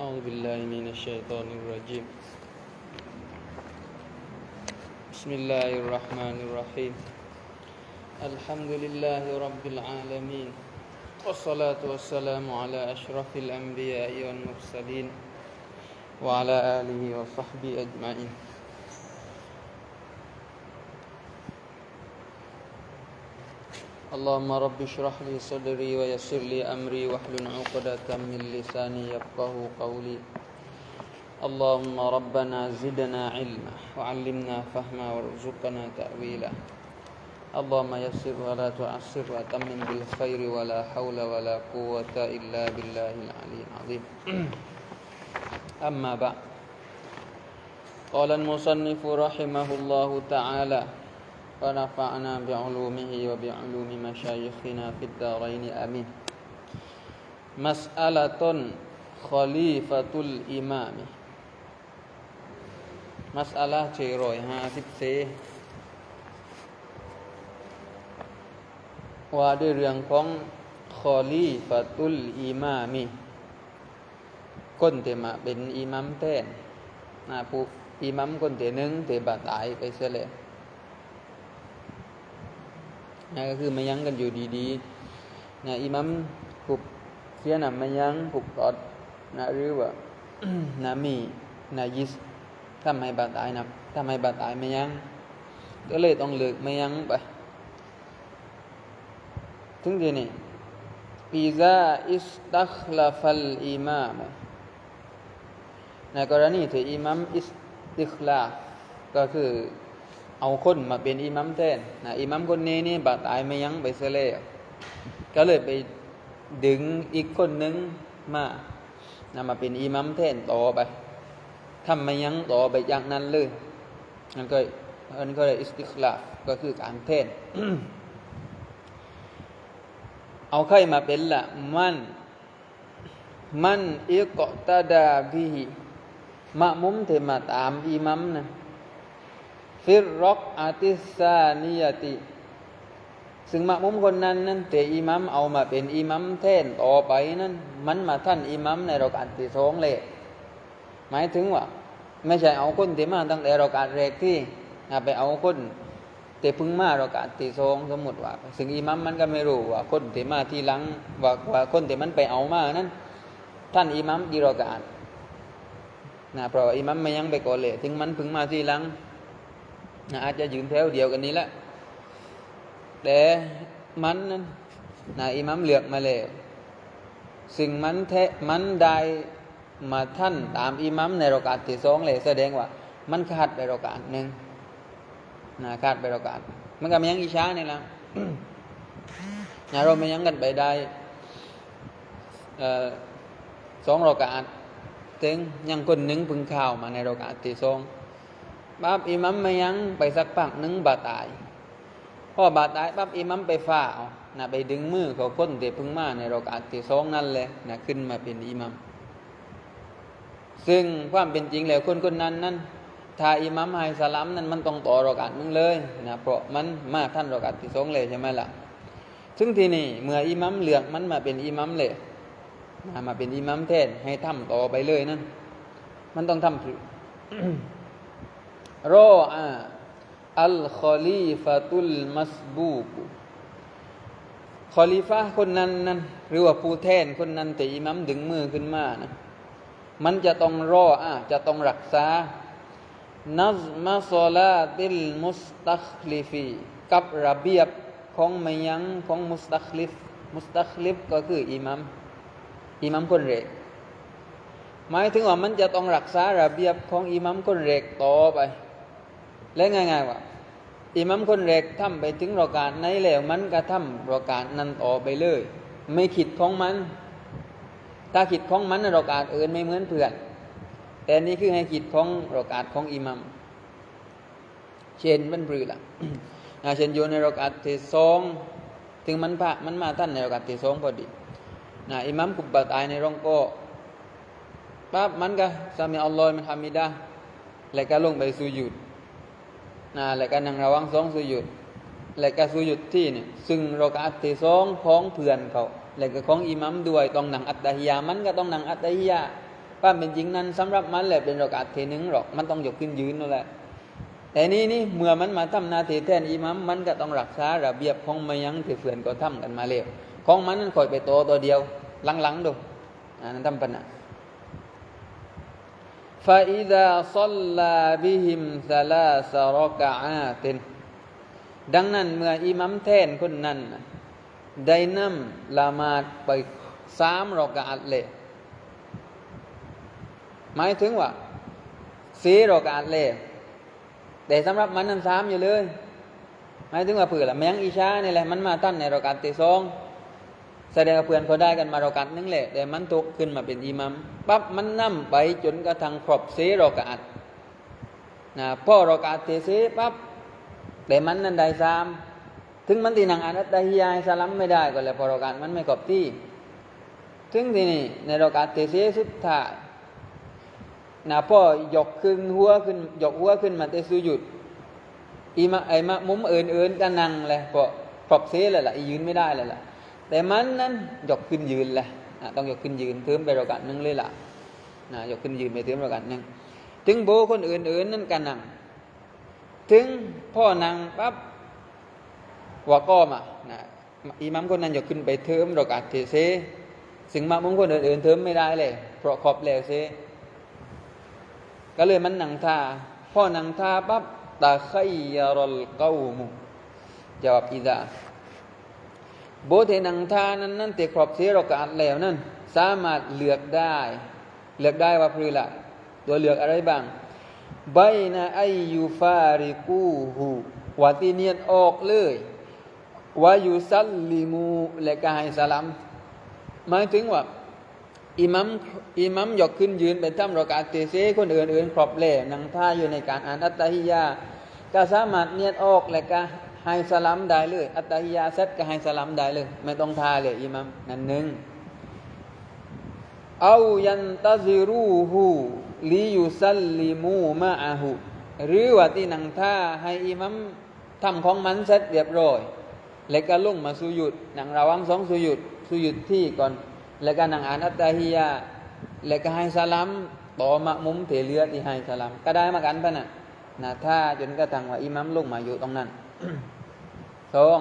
أعوذ بالله من الشيطان الرجيم. بسم الله الرحمن الرحيم. الحمد لله رب العالمين. والصلاة والسلام على أشرف الأنبياء والمرسلين وعلى آله وصحبه أجمعين. اللهم رب اشرح لي صدري ويسر لي أمري واحلل عقدة من لساني يفقه قولي. اللهم ربنا زدنا علما وعلمنا فهما وارزقنا تأويلا. اللهم يسر ولا تعسر وتمم بالخير ولا حول ولا قوة إلا بالله العلي العظيم. أما بعد. قال المصنف رحمه الله تعالى ونفعنا بعلومه وبعلوم مشايخنا في الدارين آمين مسألة خليفة الإمام مسألة 454ว่าด้วยเรื่องของคอลีฟาตุลอิมามีคนเตมาเป็นอิมัมแทนนะผู้อิมัมคนเตหนึ่งเตบาตายไปเสียแล้ว นะก็คือมายังกันอยู่ดีๆนะอิมัมผูกเสียนะมายังผูกกอดนะหรือว่านะมีนะยิสทำให้บาดตายนะทำให้บาดตายมายังก็เลยต้องเลิกมายังไปถึงทีนี้อิซาอิสตัคลาฟัลอิมามในกรณีที่อิมัมอิสติคลาก็คือ เอาคนมาเป็นอิมัมแทนนะอิมัมคนนี้นี่บาดตายไม่ยั้งไปเสียแล้วก็เลยไปดึงอีกคนนึงมานะมาเป็นอิมัมแทนต่อไปทำไม่ยั้งต่อไปอย่างนั้นเลยนั่นก็อันก็เลยอิสติคลาฟก็คือการแทนเอาใครมาเป็นละมันมันอิกตาดาบิฮิมะมุมเทมาตามอิมัมนะ ฟิรรอกอาติซานิยติ ซึ่งมะมุมคนนั้นนั้นแต่อิมัมเอามาเป็นอิมัมแทนต่อไปนั้น มันมาท่านอิมัมในรอกาสที่สองเลยหมายถึงว่า ไม่ใช่เอาคนที่มาตั้งแต่รอกาสแรกที่ไปเอาคนแต่พึ่งมาเรากาตีซองสมมติว่า ซึ่งอิมัมมันก็ไม่รู้ว่าคนที่มาที่หลังว่าว่าคนที่มันไปเอามานั้น ท่านอิมัมกีรอกาสนะเพราะอิมัมไม่ยังไปก่อนเลยถึงมันพึ่งมาที่หลัง นะอาจจะยืนแถวเดียวกันนี้แหละแต่มันนั้นนะอิมัมเลือกมาแล้วสิ่งมันแทมันได้มาท่านตามอิมัมในโอกาสที่สองเลยแสดงว่า มันขาดไปโอกาสหนึ่งนะขาดไปโอกาสมันก็ไม่ยังอิช้านี่ละนะเราไม่ยังกันไปได้สองโอกาสถึงยังคนหนึ่งพึ่งข่าวมาในโอกาสที่สอง ปั๊บอิมัมไม่ยังไปสักพักหนึ่งบาดตายพอบาดตายปั๊บอิมัมไปฝ่าเอานะไปดึงมือเขาคนเดพึ่งมาในโอกาสที่สองนั่นเลยนะขึ้นมาเป็นอิมัมซึ่งความเป็นจริงแล้วคนคนนั้นนั้นถ้าอิมัมไฮสลัมนั้นมันต้องต่อรอกาสนึงเลยนะเพราะมันมาท่านรอกาสที่สองเลยใช่ไหมล่ะซึ่งทีนี้เมื่ออิมัมเหลือกมันมาเป็นอิมัมเลยมาเป็นอิมัมแทนให้ทำต่อไปเลยนั่นมันต้องทำ รออาอัลคอลีฟาตุลมัสบูกคอลีฟาคนนั้นนั้นหรือว่าผู้แทนคนนั้นแต่อิมัมดึงมือขึ้นมานะมันจะต้องรออะจะต้องรักษานัซมาซอลาติลมุสตัคลิฟีกับระเบียบของมยังของมุสตัคลิฟมุสตัคลิฟก็คืออิมัมอิมัมคนเรกหมายถึงว่ามันจะต้องรักษาระเบียบของอิมัมคนเรกต่อไป และง่ายๆว่าอิมัมคนเรกทำไปถึงรอการในแล้วมันก็ทำรอการนั้นต่อไปเลย ไม่ขิดของมัน ถ้าขิดของมันรอการอื่นไม่เหมือนเพื่อน แต่นี่คือให้กิจของโอกาสของอิหมัมเช่นมันปรือละเช่นอยู่ในโอกาสที่สองถึงมันพระมันมาท่านในโอกาสที่สองพอดีนะอิหมัมกุบบาตายในร่องก็ปั๊บมันก็สามีอัลลอฮ์มันทำมิดาแล้วก็ลงไปสุยุด นะแล้วก็นั่งระวังสองสุยุดแล้วก็สุยุดที่นี่ซึ่งโอกาสที่สองของเพื่อนเขาแล้วก็ของอิหมัมด้วยต้องนั่งอัตตาฮิยามันก็ต้องนั่งอัตตาฮิยาความเป็นจริงนั้นสำหรับมันแหละเป็นรอกาตเทหนึงหรอกมันต้องยกขึ้นยืนนั่นแหละแต่นี่นี่เมื่อมันมาทำหนาทีแทนอิหมัมมันก็ต้องรักษาระเบียบของมายังที่เฟื่อนก็ทำกันมาแล้วของมันนั้นคอยไปโตตัวเดียวหลังๆดูอันนั้นทำปัญหา فإذا صلى بهم ثلاث ركعات ดังนั้นเมื่ออิหมัมแทนคนนั้นน่ะได้นำละหมาดไปสามรอกาตเลย หมายถึงว่าสีรอกาตเลย แต่สำหรับมันนั้นสามอยู่เลย หมายถึงว่าเผื่อละแมงอีชานี่แหละมันมาตั้นในรอกาตที่สอง แสดงว่าเพื่อนเขาได้กันมารอกาตนึงแหละ แต่มันตกขึ้นมาเป็นอิมัมปั๊บมันนั่มไปจนกระทั่งครบสีรอกาตนะพ่อรอกาตเตสีปั๊บแต่มันนั้นได้สามถึงมันตีนังอานัตตาฮิยายสลัมไม่ได้ก็แล้วพอรอกาตมันไม่ครบที่ถึงที่นี่ในรอกาตเตสีสุดท้ายนะพ่อยกขึ้นหัวขึ้นยกหัวขึ้นมาเตสุยุดอีมาไอมามุมอื่นๆก็นั่งเลยพอครบเสีเลยล่ะอียืนไม่ได้เลยล่ะ แต่มันนั้นยกขึ้นยืนแหละต้องยกขึ้นยืนเติมไปรอกาตหนึงเลยล่ะนะยกขึ้นยืนไปเติมรอกาตหนึงถึงโบคนอื่นๆนั่นก็นั่งถึงพ่อนั่งปั๊บวาก็มานะอิมัมคนนั้นยกขึ้นไปเติมรอกาตเทเซสิ่งมามุมคนอื่นๆเติมไม่ได้เลย เพราะครบแล้วเซก็เลยมันหนังท่าพ่อนังท่าปั๊บตาไคยรลเก้ามุจาวบอิดา โบเทนังท่านั้นนั่นเตะครอบเสียรอกาดแล้วนั่นสามารถเลือกได้ เลือกได้ว่าพรือละตัวเลือกอะไรบ้างใบนาไอยูฟาริกูฮูวาตีเนียนออกเลยวายูซัลลิมูและกายสลัมหมายถึงว่าอิมัมอิมัมยกขึ้นยืนเป็นตั้มรอกาเตเซคนอื่นๆครอบเล่นังท่าอยู่ในการอ่านอัตตาฮิยาก็สามารถเนียดออกและก็ ให้สลัมได้เลย อัตตาฮิยาเซตก็ให้สลัมได้เลย ไม่ต้องทาเลยอิมัมนั่นหนึ่งเอายันตาซิรูฮูลิยุซัลลิมูมาอาหูหรือว่าที่นังท่าให้อิมัมทำของมันเสร็จเรียบร้อย แล้วก็ลงมาสุยุดนังระวังสองสุยุดสุยุดที่ก่อน แล้วก็นังอ่านอัตตาฮิยาแล้วก็ให้สลัมต่อมะมุมเถเลือที่ให้สลัมก็ได้มากันปะน่ะนะถ้าจนกระทั่งว่าอิมัมลงมาอยู่ตรงนั้น สอง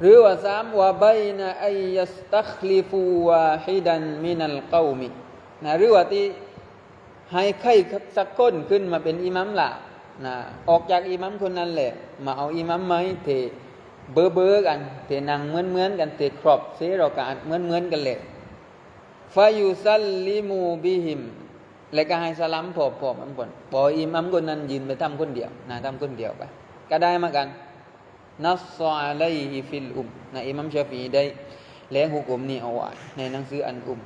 หรือว่าสามว่าใบนะไอยัสตัคลิฟูวาฮิดันมินัลกาวมินะหรือว่าที่ให้ใครสักคนขึ้นมาเป็นอิมัมละนะออกจากอิมัมคนนั้นแหละ มาเอาอิมัมไหมเทเบอร์เบอร์กันเทนังเหมือนเหมือนกันเทครอบเสรอกาดเหมือนเหมือนกันเลยฟายุซัลลิมูบิหิม และก็ให้สลัมพอพอมันผลปล่ออิมัมคนนั้นยืนไปทำคนเดียวนะทำคนเดียวไปก็ได้มากันนัสซอะลัยฮิฟิลอุมนะอิมัมชาฟีได้แล้งหุกุมนี่เอาไว้ในหนังสืออันอุม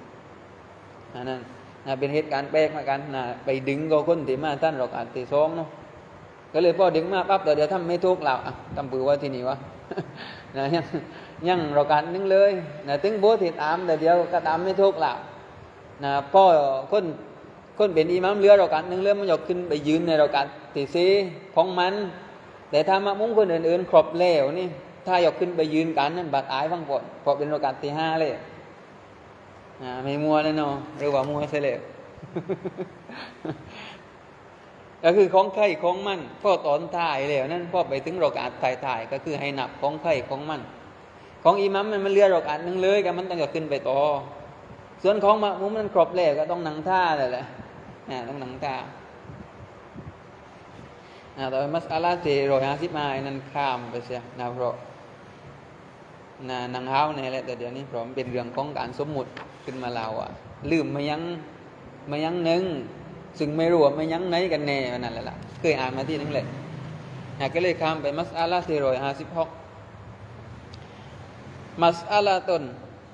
นะนั่นนะเป็นเหตุการณ์แปลกมากันนะไปดึงก็คนที่มาท่านรอกอาจตีสองเนาะก็เลยพอดึงมาปั๊บเดี๋ยวทำไม่ทุกเราอะทำปือว่าที่นี่วะนะยังยังรอการนึงเลยนะถึงโบติดตามแต่เดียวก็ตามไม่ทุกเรานะพ่อคน คนเป็นอิหมัมเรือรอการนึงเรือมันยกขึ้นไปยืนในรอการตีซีของมัน แต่ถ้ามามุ้งคนอื่นๆครบแล้วนี่ ถ้ายกขึ้นไปยืนกันนั่นบาดอายฟังผลเพราะเป็นรอการตีห้าเลยอ่าไม่มัวเลยเนาะหรือว่ามัวเสียเลยก็คือของไข่ของมันพ่อตอนถ่ายแล้วนั่นพ่อไปถึงรอกาดถ่ายถ่ายก็คือให้นับของไข่ของมัน ของอิมัมมันมันเลือรอกาดนึงเลยกันมันต้องจะขึ้นไปต่อ ส่วนของมะมุมมันครบแล้วก็ต้องนั่งท่าเลยแหละ นะต้องนั่งท่านะต่อไปมัสอาลาเจโรยฮาสิมาอ้นั่นข้ามไปเสียนะเพราะนะนางเฮาเนี่ยแหละแต่เดี๋ยวนี้เพราะมันเป็นเรื่องของการสมมุติขึ้นมาเราอะลืมมายังมายังหนึ่งซึ่งไม่รู้ว่าม่ยั้งไหนกันแน่นั่นแหละล่ะเคยอ่านมาที่นั่นแหละนะก็เลยข้ามไปมัสอาลาสี่ร้อยห้าสิบหกมัสอาลาตน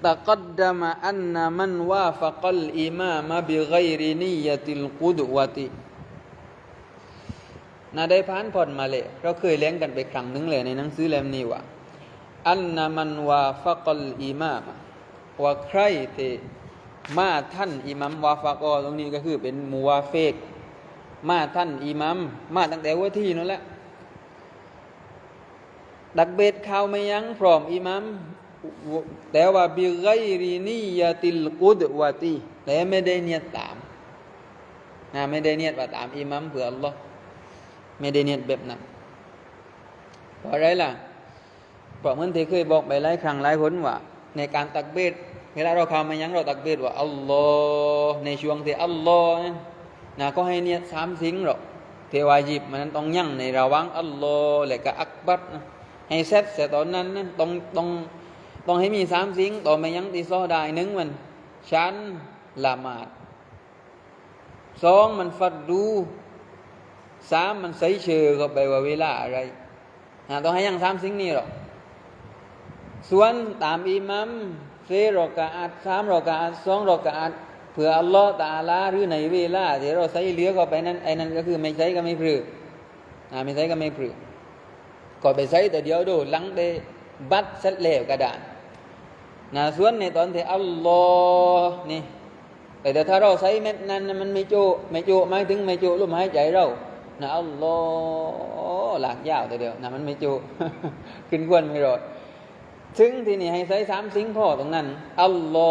ตะกัดดมะอันนามันวาฟะกัลอิมามะบิไกรินียติลกุดวตินาได้ผ่านผ่อนมาเลยเราเคยเลี้ยงกันไปครั้งหนึงเลยในหนังสือเล่มนี้ว่าอันนามันวาฟะกัลอิมามะว่าใครที่มาท่านอิมัมวาฟากอตรงนี้ก็คือเป็นมูวาเฟกมาท่านอิมัมมาตั้งแต่ว่าที่นั่นแหละดักเบ็ดข่าวไม่ยั้งพร้อมอิมัม แต่ว่าบิไกรินียติลกุดวะตีแต่ไม่ได้เนียดตามนะไม่ได้เนียดว่าตามอิหมัมเผื่ออัลลอฮ์ไม่ได้เนียดแบบนั้นเพราะอะไรล่ะเพราะเหมือนที่เคยบอกไปหลายครั้งหลายหนว่า ในการตักเบดเวลาเราเข้ามายังเราตักเบดว่าอัลลอฮ์ในช่วงที่อัลลอฮ์นั้นนะก็ให้เนียดสามสิ่งหรอกเทวายิบมันต้องยั่งในระว่างอัลลอฮ์และก็อักบัรนะให้เซตเสียตอนนั้นนะต้องต้อง ต้องให้มีสามสิ่งต่อมายังตีซอได้หนึ่งมันชันละหมาดสองมันฟัดดูสามมันใส่เชื่อก็ไปว่าเวลาอะไรนะต้องให้ยังสามสิ่งนี้หรอกส่วนตามอิมัมเซรอกาอัดสามรอกาอัดสองรอกาอัดเผื่ออัลลอฮ์ตาลาหรือในเวลาที่เราใส่เหลือก็ไปนั้นไอ้นั้นก็คือไม่ใช้ก็ไม่พลือนะไม่ใช้ก็ไม่พลือก็ไปใช้แต่เดียวดูหลังได้บัตรเสร็จแล้วกระดาน นะส่วนในตอนที่อัลลอฮ์นี่ แต่ถ้าเราใช้เม็ดนั้นมันไม่โจไม่โจหมายถึงไม่โจลมหายใจเรานะอัลลอฮ์หลากยาวแต่เดียวนะมันไม่โจขึ้นกวนไม่รอดถึงที่นี่ให้ใช้สามสิ่งพ่อตรงนั้น อัลลอ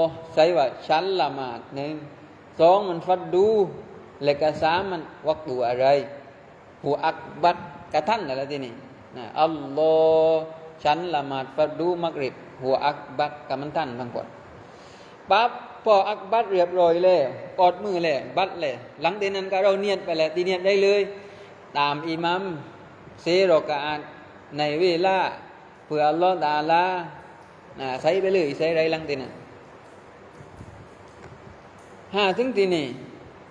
ฮ์ใช้ว่าชั้นละหมาดหนึ่งสองมันฟัดดูและก็สามมันวักตัวอะไรหัวอักบัดกระท่านอะไรที่นี่นะอัลลอฮ์ชั้นละหมาดฟัดดูมักริบ หัวอักบัดกับมันท่านทั้งหมดปั๊บพออักบัดเรียบร้อยเลยกอดมือเลยบัดเลยหลังจากนั้นก็เราเนียดไปแล้วตีเนียดได้เลย ตามอิมัมเซโรกาอันในเวลาเพื่ออัลลอฮ์ตาลาใส่ไปเลยใส่ไรหลังตีนะห้าถึงที่นี่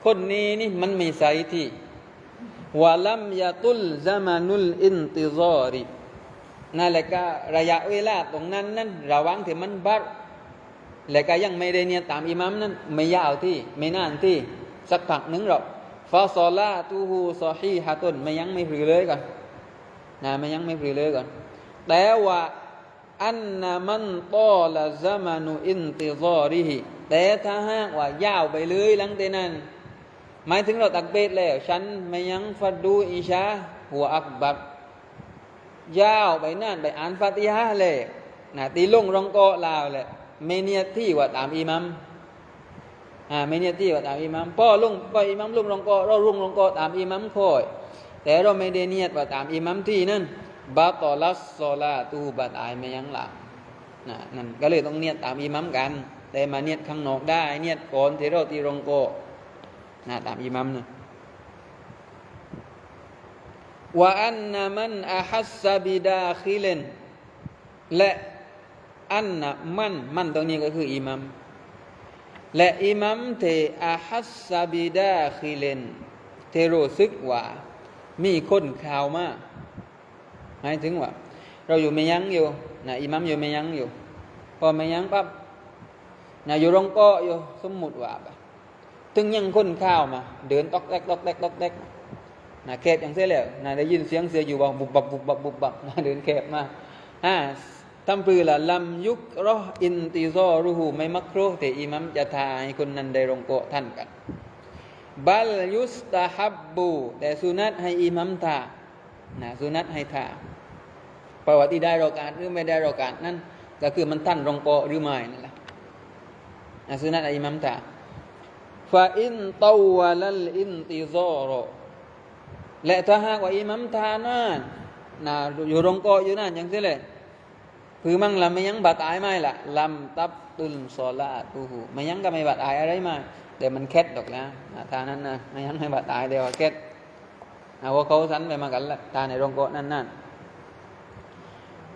คนนี้นี่มันไม่ใส่ที่วะลัมยาตุลซามานุลอินติซอริ นั่นแหละก็ระยะเวลาตรงนั้นนั้นระว่างที่มันบัดและก็ยังไม่ได้เนี่ยตามอิหมัมนั้นไม่ยาวที่ไม่นานที่สักพักหนึ่งหรอกฟาซอลาตูฮูซอฮีฮะตุนไม่ยังไม่พลือเลยก่อนนะไม่ยังไม่พลือเลยก่อน แต่ว่าอันนามันตอละซามานุอินติซอริฮิแต่ถ้าหากว่ายาวไปเลยหลังจากนั้น หมายถึงเราตักเบตแล้ว ฉันไม่ยังฟัดดูอิชาหัวอักบัด ยาวไปนั่นไปอ่านฟาติฮะเลยนะตีลงรองกอลาวเลยไม่เนียที่ว่าตามอิมัมอ่าไม่เนียที่ว่าตามอิมัมพ่อลุงพ่ออิมัมลุงรองกอเราลุงรองกอตามอิมัมคอยแต่เราไม่ได้เนียดว่าตามอิมัมที่นั่นบาตอลัสโซลาตูบัดอายไม่ยังหลังนะนั่นก็เลยต้องเนียดตามอิมัมกัน แต่มาเนียดข้างนอกได้ เนียดก่อนที่เราตีรองโกนะตามอิมัมนะ ว่าอันนามันอาฮัสซาบิดาคิเลนและอันนะมันมันตรงนี้ก็คืออิมัมและอิมัมเทอาฮัสซาบิดาคิเลนเทโรู้สึกว่ามีคนข่าวมาหมายถึงว่า เราอยู่ไม่ยั้งอยู่นะอิมัมอยู่ไม่ยั้งอยู่ พอไม่ยั้งปั๊บนะอยู่รองก็อยู่สมมุติว่าถึงยังคนข้าวมา เดินตอกแตกตอกแตกตอกแตก นะแคบอย่างเสียแล้วนะได้ยินเสียงเสียอยู่ว่าบุบบับบุบบับบุบบับนะเดินแคบมาอ่าทำปลือละลำยุกรออินติซอรูหูไม่มักครแต่อิมัมจะทาให้คนนั้นได้รงโกท่านกันบัลยุสตาฮับบูแต่สุนัตให้อิมัมทานะสุนัตให้ทาประวัติได้รอกาสหรือไม่ได้รอกาสนั่นก็คือมันท่านรงโกหรือไม่นั่นแหละนะสุนัตให้อิมัมทาฟาอินตาวลัลอินติซอร และถ้าหากว่าอิมัมทานั่นนะอยู่รงโกอยู่นั่นอย่างเสียเลยคือมั่งลำไม่ยังบาดอายไม่ละลำตับตุลโซลาตูหูไม่ยังก็ไม่บาดอายอะไรมาแต่มันแคดดอกนะทานั้นนะไม่ยังไม่บาดอายเดียวแคดเอาว่าเขาสันไปมากันละทาในรงโกนั่นนั่น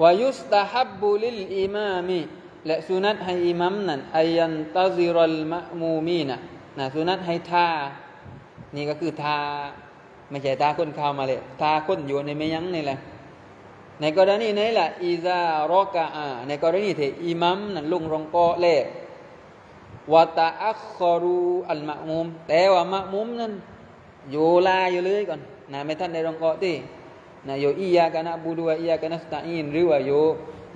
วายุสตาฮับบุลิลอิมามีและสุนัตให้อิมัมนั่นอายันตาซิรัลมะมูมีนะนะสุนัตให้ทานี่ก็คือทา ไม่ใช่ทาคนเข้ามาเลยทาคนอยู่ในไม่ยังนี่แหละ ในกรณีนี้แหละอิซารอกะอาในกรณีที่อิมัมนั้นลุงรองกอเล่วะตาอัคคอรูอัลมะมุม แต่ว่ามะมุมนั้นอยู่ลาอยู่เลยก่อนนะไม่ท่านในรองกอที่นะอยู่อียากันะบูดัวอียากันะสตาอินหรือว่าอยู่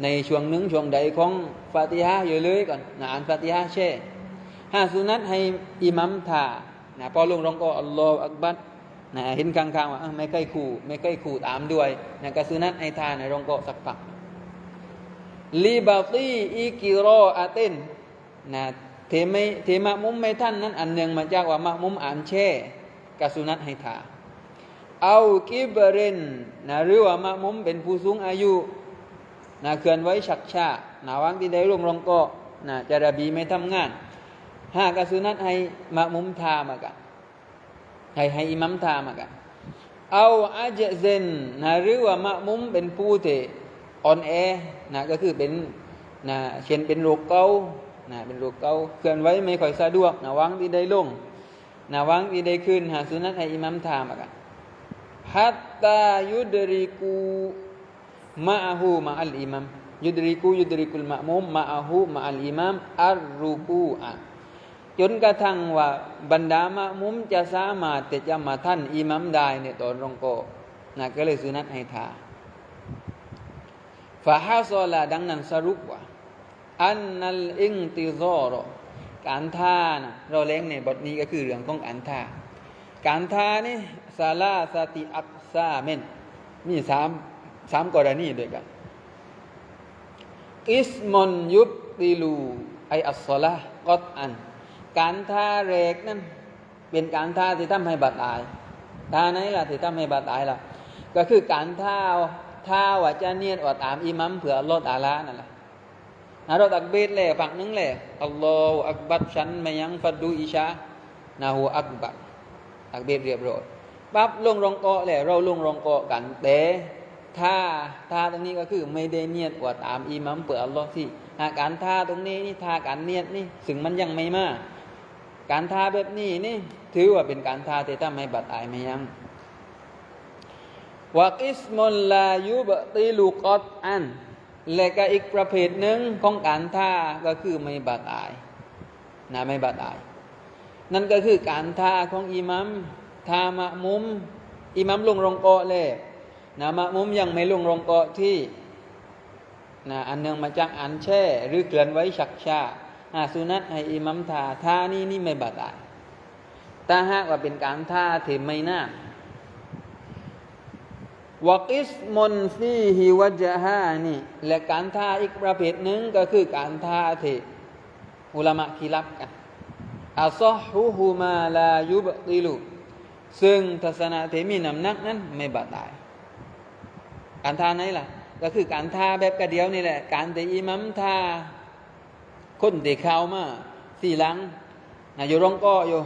ในช่วงหนึ่งช่วงใดของฟาติฮะอยู่เลยก่อนนะอ่านฟาติฮะเช่ห้าสุนัตให้อิมัมทานะพอลุงรองกออัลลอฮฺอักบัร นะเห็นข้างๆว่าไม่ใกล้ขู่ไม่ใกล้ขู่ตามด้วยนะกระสุนัตไอทานในรองกาะสักปักลีบาตีอีกิโรอาเตนนะเทไม่เทมะมุมไม่ท่านนั้น อันหนึ่งมาจากว่ามะมุมอ่านแช่กะสุนัตให้ทาเอากิบเรนนะหรือว่ามะมุมเป็นผู้สูงอายุนะเคลื่อนไว้ฉักชาหนะวางที่ได้ร่วงรองก็นะจะระบีไม่ทำงานหากะสุนัตให้มะมุมทามากัน ให้ให้อิมัมทามากันเอาอาเจเซนนะหรือว่ามะมุมเป็นผู้ที่อ่อนแอนะก็คือเป็นนะเช่นเป็นโรคเกานะเป็นโรคเกาเคลื่อนไว้ไม่ค่อยสะดวกนะวางที่ได้ลงนะวางที่ได้ขึ้นหาสุนัตให้อิมัมทามากันฮัตตายุดริกูมะอาหูมะอัลอิมัมยุดริกูยุดริกุลมะมุมมะอาหูมะอัลอิมัมอัรรูกูอะ จนกระทั่งว่าบรรดามะมุมจะสามารถที่จะมาท่านอิมัมได้ในตอนรองโกนะก็เลยสุนัตให้ทาฟาฮาซอลาดังนั้นสรุปว่าอันนัลอิงติซอรอการท่านะเราเล้งในบทนี้ก็คือเรื่องของการท่าการท่านี่ซาลาสติอักซาเมนมีสามสามกรณีด้วยกันอิสมอนยุบติลูไออัสซอลาก็อัน การท่าเรกนั้นเป็นการท่าที่ทำให้บาดอายท่าไหนล่ะที่ทำให้บาดอายล่ะก็คือการท่าท่าว่าจะเนียนว่าตามอิมัมเผื่อลลอาลานั่นแหละนะเราตักเบดเลยฝั่งนึงเลยอัลลอฮฺอักบัดฉันไม่ยังฟัดดูอิชานาหูอักบัดตักเบดเรียบร้อยปั๊บลงรองเกาะเลยเราลงรองเกาะกันแต่ท่าท่าตรงนี้ก็คือไม่ได้เนียดว่าตามอิมัมเผื่อลลอฮ์ที่หากการท่าตรงนี้นี่ท่าการเนียดนี่ซึ่งมันยังไม่มาก การท่าแบบนี้นี่ถือว่าเป็นการท่าที่ทำให้บัดอายไม่ยังวกิสมุลลายุบติลูกอตอันและก็อีกประเภทหนึ่งของการท่าก็คือไม่บาดอายนะไม่บาดอาย นั่นก็คือการท่าของอิมัมท่ามะมุมอิมัมลงรองเกาะเลยนะมะมุมยังไม่ลงรองเกาะที่นะอันหนึ่งมาจากอันแช่หรือเกลื่อนไว้ฉักชา อาสุนัตให้อิมัมท่าท่านี่นี่ไม่บาดายถ้าหากว่าเป็นการท่าที่ไม่น่าวกิสมนฟีฮิวจฮานี่และการท่าอีกประเภทหนึ่งก็คือการท่าที่อุลามะคีรับกันอัซฮุฮูมาลายุบติลุซึ่งทัศนะที่มีน้ำหนักนั้นไม่บาดตายการท่าไหนล่ะ ก็คือการท่าแบบกระเดียวนี่แหละ การที่อิมัมท่า คนที่เข้ามาสี่หลังนะอยู่ร้องก็อยู่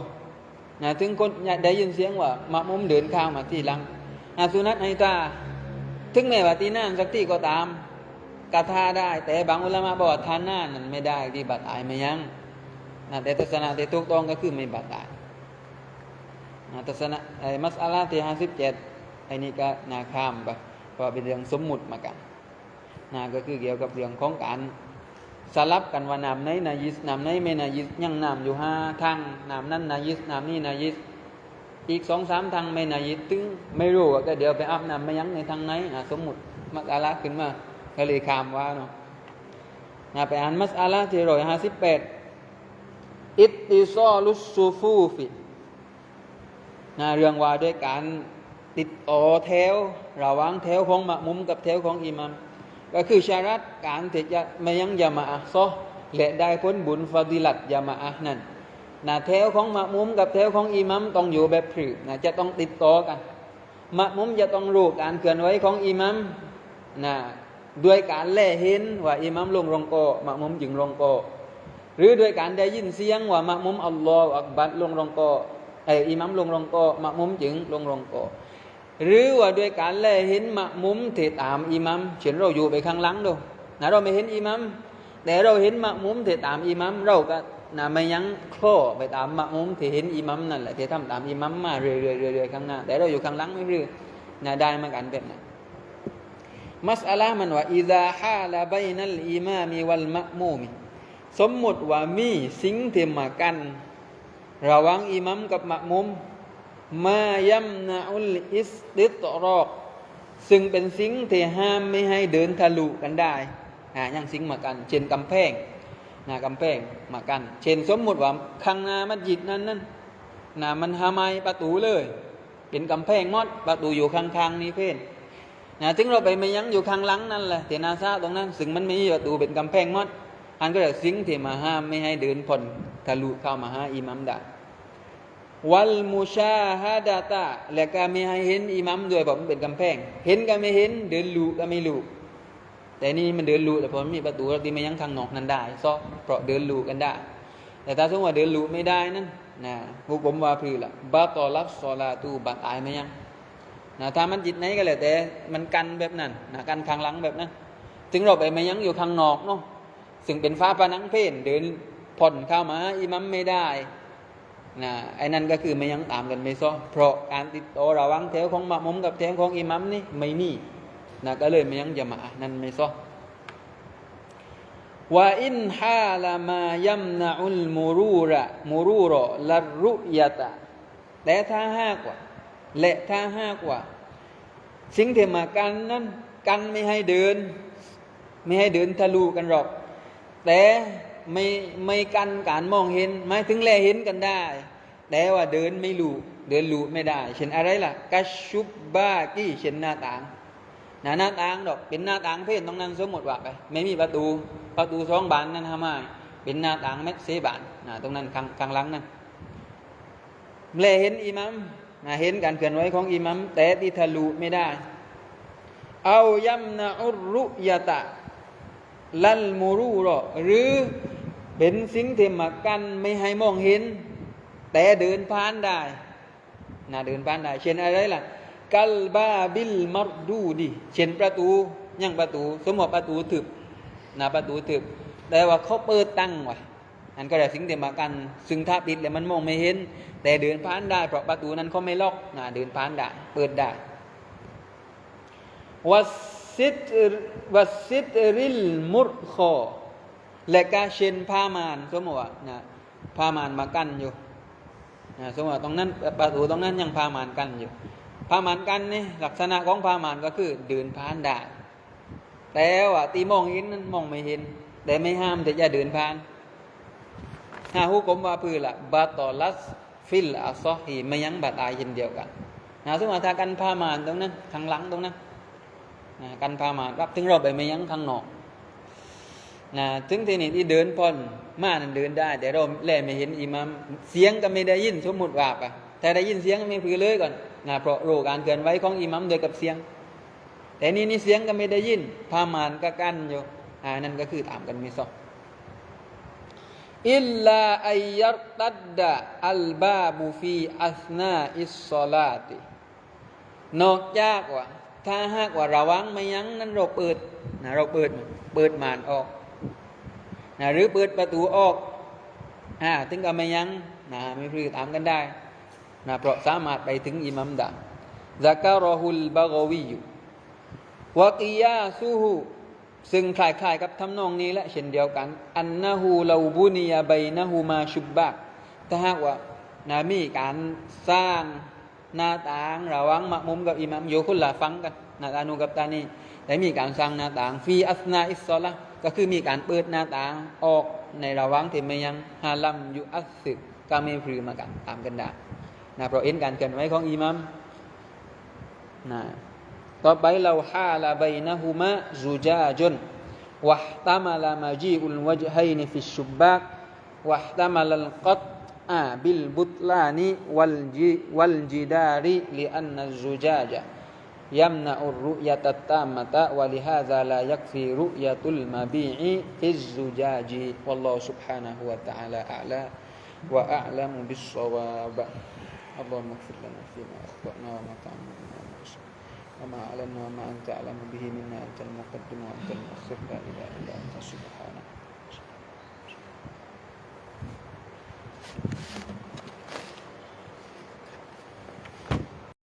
นะถึงคนได้ยินเสียงว่ามะมุมเดินข้าวมาสี่หลังอาสุนัตให้ตา ถึงแม้ว่าตีน่านสักที่ก็ตามกระทาได้ แต่บางอุลามะบอกว่าทานน่านั้นไม่ได้ที่บัตายไม่ยังนะแต่ทัศนะที่ถูกต้องก็คือไม่บัตายนะทัศนะไอ้มัสอาลาที่ห้าสิบเจ็ดไอ้นี่ก็นาข้ามไปเพราะเป็นเรื่องสมมุติมากันนะก็คือเกี่ยวกับเรื่องของการ สลับกันว่านามไหนนายิสนามไหนไม่นายิสยังนามอยู่ห้าทางนามนั้นนายิสนามนี้นายิสอีกสองสามทางไม่นายิดตึงไม่รู้ก็เดี๋ยวไปอาบน้ำไม่ยั้งในทางไหนนะสมมุติมัสอาลาขึ้นมาก็เลยคามว่าเนาะนะไปอ่านมัสอาลาที่ร้อยห้าสิบแปดอิตติซอลุสซูฟูฟินะเรื่องว่าด้วยการติดต่อแถวระหว่างแถวของมะมุมกับแถวของอิมัม ก็คือชารัตการที่จะไม่ยั้งยามาอะซอและได้ผลบุญฟาดิลัตยามาอะนั่นนะแถวของมะมุมกับแถวของอิมัมต้องอยู่แบบผืนะจะต้องติดต่อกันมะมุมจะต้องรู้การเคลื่อนไหวของอิมัมนะด้วยการแลเห็นว่าอิมัมลงรองโกมะมุมจึงรองโกหรือด้วยการได้ยินเสียงว่ามะมุมอัลลอฮฺอักบัดลงรองโกไออิมัมลงรองโกมะมุมจึงลงรองโก หรือว่าด้วยการแลเห็นมะมุมที่ตามอิมัมเช่นเราอยู่ไปข้างหลังดูนะเราไม่เห็นอิมัมแต่เราเห็นมะมุมที่ตามอิมัมเราก็นะไม่ยั้งโคลไปตามมะมุมที่เห็นอิมัมนั่นแหละที่ทำตามอิมัมมาเรื่อยๆๆข้างหน้าแต่เราอยู่ข้างหลังไม่เรื่อยนะได้มากันแบบนั้นมัสอาลามันว่าอิดาฮาลาบัยนัลอิมามีวัลมะมูมิสมมติว่ามีสิ่งที่มากัน ระหว่างอิมัมกับมะมุม มายัมนาอุลอิสติตรอก ซึ่งเป็นสิ่งที่ห้ามไม่ให้เดินทะลุกันได้อ่าอย่างสิ่งมากัน เช่นกำแพงหน้ากำแพงมากัน เช่นสมมุติว่าข้างหน้ามัสยิดนั้นนั่นหน้ามันหามายประตูเลย เป็นกำแพงมอดประตูอยู่ข้างๆนี้เพื่อนนะถึงเราไปไม่ยั้งอยู่ข้างหลังนั่นแหละเทนาซาตรงนั้น ซึ่งมันมีประตูเป็นกำแพงมดอันก็จะสิ่งที่มาห้ามไม่ให้เดินผ่อนทะลุเข้ามาหาอิมัมได้ วัลมุชาฮาดาตาและก็ไม่ให้เห็นอิมัมด้วยเพราะมันเป็นกำแพง เห็นก็ไม่เห็น เดินลุก็ไม่ลุแต่นี่มันเดินลุแต่เพราะมันมีประตูเราตีไม่ยั้งข้างนอกนั้นได้ซอเพราะเดินลุกันได้ แต่ถ้าสมมติว่าเดินลุไม่ได้นั่นนะพวกผมว่าพือละบาตอลับซอลาตูบัตายไหมยังนะถ้ามันจิตไหนก็แล้วแต่มันกันแบบนั้นนะกันข้างหลังแบบนั้นถึงเราไปไม่ยั้งอยู่ข้างนอกเนาะซึ่งเป็นฟ้าปนังเพนเดินผ่อนเข้ามาอิมัมไม่ได้ นะไอ้นั่นก็คือไม่ยั้งตามกันไม่ซ้อเพราะการติดต่อระหว่างแถวของมะมุมกับแถวของอิมัมนี่ไม่มีนะก็เลยไม่ยั้งจะมานั่นไม่ซ้อว่าอินฮาลามายัมนาอุลมูรูระมูรูรอลรุยตะแต่ถ้าห้ากว่า และถ้าห้ากว่า สิ่งที่มากันนั้นกันไม่ให้เดิน ไม่ให้เดินทะลุกันหรอก แต่ไม่ไม่กันการมองเห็นหมายถึงแลเห็นกันได้ แต่ว่าเดินไม่ลู่เดินลู่ไม่ได้ เช่นอะไรล่ะกัชชุบบากี้เช่นหน้าต่างหน้าหน้าต่างดอกเป็นหน้าต่างเพศต้องนั่งสมมติว่าไปไม่มีประตูประตูสองบานนั่นทำไมเป็นหน้าต่างเม็ดเซบานนะตรงนั้นข้างข้างหลังนั่นแลเห็นอิมัมนะเห็นการเคลื่อนไหวของอิมัมแต่ที่ทะลุไม่ได้ เอายัมนาอุรุยะตะลัลมูรูรอหรือเป็นสิ่งที่มากันไม่ให้มองเห็น แต่เดินผ่านได้นะเดินผ่านได้ เช่นอะไรล่ะกัลบาบิลมารดูดีเช่นประตูยังประตู สมมติประตูถึบนะประตูถึบแต่ว่าเขาเปิดตั้งไว้อันก็ได้สิ่งที่มกัน ซึ่งถ้าปิดแล้วมันมองไม่เห็น แต่เดินผ่านได้เพราะประตูนั้นเขาไม่ล็อกนะเดินผ่านได้เปิดได้วัสิตวัสิตริลมุรคอและกาเชนผ้ามานสมมติว่านะผ้ามานมากั้นอยู่ นะสมมติว่าตรงนั้นประตูตรงนั้นยังผ้ามานกันอยู่ผ้ามานกันนี่ลักษณะของผ้ามานก็คือเดินผ่านได้แต่ว่าตีมองเห็นนั้นมองไม่เห็น แต่ไม่ห้ามแต่อย่าเดินผ่านหาฮุกมว่าพือละบาตอลัสฟิลอาซอฮีไม่ยั้งบาตายเช่นเดียวกันนะสมมติถ้ากันผ้ามานตรงนั้นข้างหลังตรงนั้นนะกันพามารับถึงเราไปไม่ยั้งข้างนอกนะถึงที่นี่ที่เดินพ่น ม่านันเดินได้ แต่เราแลไม่เห็นอิหมามเสียงก็ไม่ได้ยินสมมุติว่าปะแต่ได้ยินเสียงก็ไม่พือเลยก่อนนะเพราะโรการเคลื่อนไหวของอิหมามโดยกับเสียง แต่นี่นี่เสียงก็ไม่ได้ยินพามานก็กั้นอยู่อ่านั่นก็คือตามกันไม่ซอกอิลลาอัยยัตัดดะอัลบาบูฟีอัสนาอิสซลาตินอกจากว่า ถ้าหากว่าระวังไม่ยั้งนั้นเราเปิดนะเราเปิดเปิดมานออก นะหรือเปิดประตูออกอ่าถึงก็ไม่ยั้งนะไม่พลือตามกันได้นะเพราะสามารถไปถึงอิมัมด้ซะกรอฮุลบากวีอยู่วกิยาซูฮูซึ่งคล้ายๆกับทำนองนี้และเช่นเดียวกัน อันนะฮูลาบุนียาใบนะฮูมาชุบบะถ้าหากว่านะมีการสร้างหน้าต่างระว่างมะมุมกับอิมัมอยู่คนละฟังกันน้าตานูกับตานี่แต่มีการสร้างหน้าต่างฟีอัสนาอิสซอละ ก็คือมีการเปิดหน้าต่างออกในระหว่างที่ไม่ยังฮาลัมยุอัสึกกาเมฟือมากันตามกันได้นะเพราะเอ็นการเกินไว้ของอิมัมนะต่อไปเราฮาลาบนะฮุมะซูจาจุนวะตามาลามาจีอุลวจฮัยนฟิชุบักวะตามาลัลกัตอาบิลบุตลานีวัลจีวัลจิดาริลิอันนัจูจาจา يمنع الرؤية التامة ولهذا لا يكفي رؤية المبيع في الزجاج. والله سبحانه وتعالى أعلى وأعلم بالصواب. اللهم اغفر لنا فيما أخطأنا وما تعمدنا وما أعلنا وما أنت أعلم به منا أنت المقدم وأنت المؤخر. لا إله إلا أنت سبحانك.